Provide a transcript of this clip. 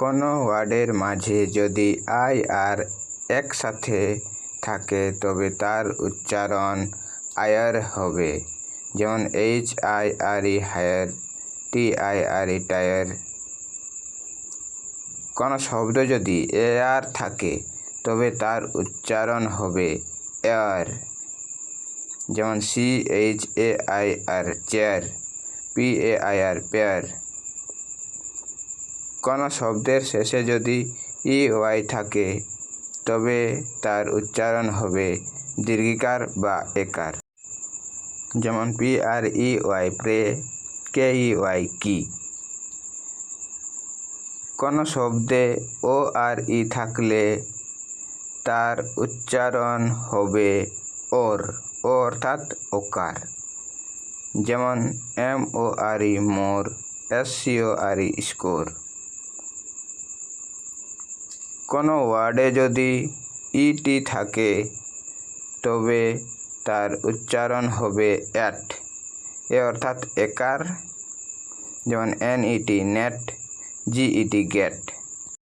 কোনো ওয়ার্ডের মাঝে যদি আই আর একসাথে থাকে, তবে তার উচ্চারণ আয়ার হবে। যেমন H I R E hire, T I R E tire. কোনো শব্দ যদি এ আর থাকে, তবে তার উচ্চারণ হবে এয়ার যেমন C H A I R chair, P A I R pair. কোনো শব্দের শেষে যদি ই ওয়াই থাকে, তবে তার উচ্চারণ হবে দীর্ঘিকার বা একার। যেমন P R E Y, prey, K E Y, key. কোনো শব্দে ও আর ই থাকলে তার উচ্চারণ হবে ওর, ও অর্থাৎ ওকার। যেমন M O R E, more, S C O R E, score. কোনো ওয়ার্ডে যদি ইটি থাকে, তবে তার উচ্চারণ হবে অ্যাট। এ অর্থাৎ একার, যেমন N E T NET G E T GATE.